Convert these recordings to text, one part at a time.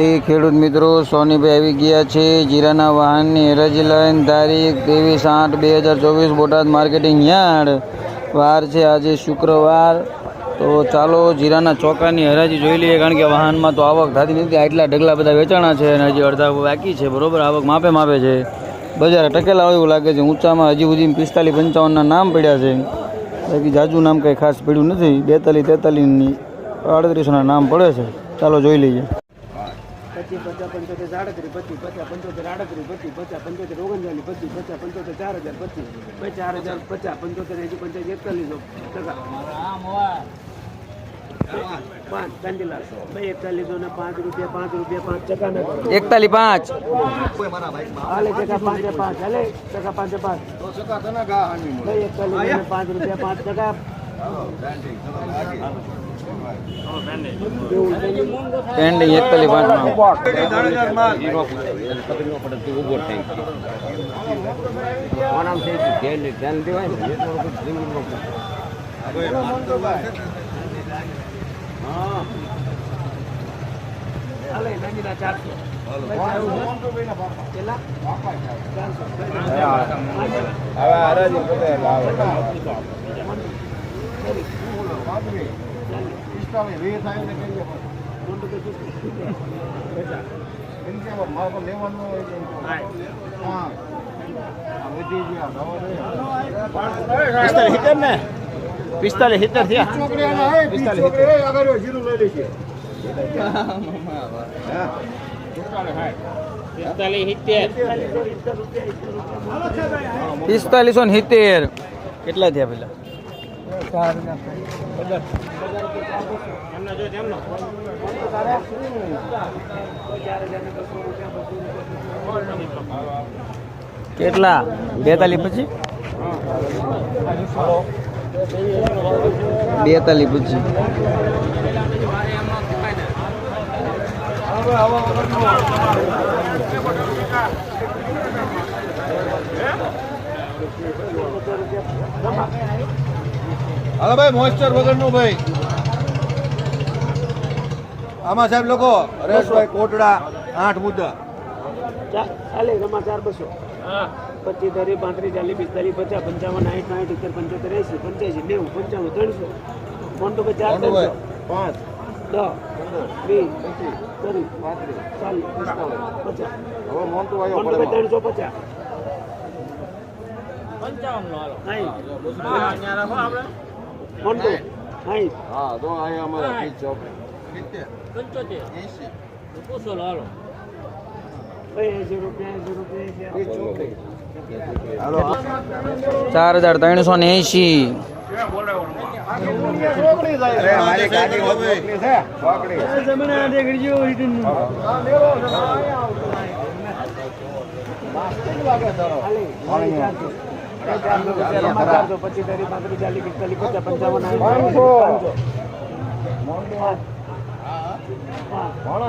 નમસ્તે ખેડૂત મિત્રો સોનીભાઈ આવી ગયા છે. જીરાના વાહનની હરાજી લાઈન તારીખ ત્રેવીસ આઠ બે હજાર ચોવીસ બોટાદ માર્કેટિંગ યાર્ડ વાર છે. આજે શુક્રવાર. તો ચાલો જીરાના ચોકાની હરાજી જોઈ લઈએ, કારણ કે વાહનમાં તો આવક થતી નથી. આટલા ઢગલા બધા વેચાણા છે અને હજી અડધા બાકી છે. બરોબર, આવક માપે માપે છે. બજાર ટકેલા હોય એવું લાગે છે. ઊંચામાં હજી સુધી પિસ્તાલીસ પંચાવનના નામ પડ્યા છે. બાકી જાજુ નામ કંઈ ખાસ પડ્યું નથી. બેતાલીસ તેતાલીસની અડત્રીસના નામ પડે છે. ચાલો જોઈ લઈએ. પચીસ પચાસ પંચોતેર સાડત્રીસ પચીસ પચાસ પંચોતેર આડત્રીસ પચીસ પચાસ પંચોતેર ઓગણચાલીસ પચીસ પચાસ પંચોતેર ચાર હજાર પચીસ પછી ચાર હજાર પચાસ પંચોતેર એંસી પંચાસ એકતાલીસો ટકા પાંચ કાંદીલાલ બે એકતાલીસો ને પાંચ રૂપિયા પાંચ રૂપિયા પાંચ ટકા ને એકતાલીસ પાંચ હાલે ટકા પાંચે પાંચ હાલે ટકા પાંચે પાંચ બે એકતાલીસો ને પાંચ રૂપિયા પાંચ ટકા પેન્ડિંગ એકતાલીસ પાંચમાં હાલે નાનીના ચારસો કેટલા ચારસો પિસ્તાલીસ સિત્તેર ને પિસ્તાલીસ સિત્તેર થયા પિસ્તાલીસ સિત્તેર પિસ્તાલીસ સિત્તેર પિસ્તાલીસો ને સિત્તેર કેટલા થયા પેલા કેટલા? બેતાલીસ પછી? બેતાલીસ પછી. હાલો ભાઈ મોઇસ્ચર વગરનું ભાઈ. આમાં સાહેબ લોકો હરેશભાઈ કોટડા આઠ મુદ્દા. ચાલે રમા ચાર બસો. પચીસ ધરી પાંત્રીસ ચાલીસ પિસ્તાલીસ પચાસ પંચાવન સાઠ સાઠ સિત્તેર પંચોતેર એસી પંચ્યાસી નેવું પંચાણું ત્રણસો. ફોન તો ચાર ત્રણસો પાંચ. દસ વીસ ત્રીસ ચાલીસ પિસ્તાલીસ પચાસ. હવે મોન્ટુ ફોન તો ત્રણસો પચાસ. પંચાવન નો હાલો સાઠ તો સાઠ હા તો અહીંયા અમારે ઠીક ચોક. પંચોતેર. પૂછો એસી એસી એસી હાલો. ચાર હજાર ત્રણસો ને એંશી. અરે મારી ગાડી મોકલી છે ચોકડી. ચારસો પચીસ તારીખ પાંત્રીસ ચાલીસ પિસ્તાલીસ પચાસ પંચાવન. ભણો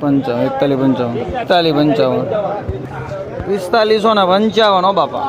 પંચાવન એકતાલીસ પંચાવન એકતાલીસ, પંચાવન પિસ્તાલીસો ને પંચાવન ઓ બાપા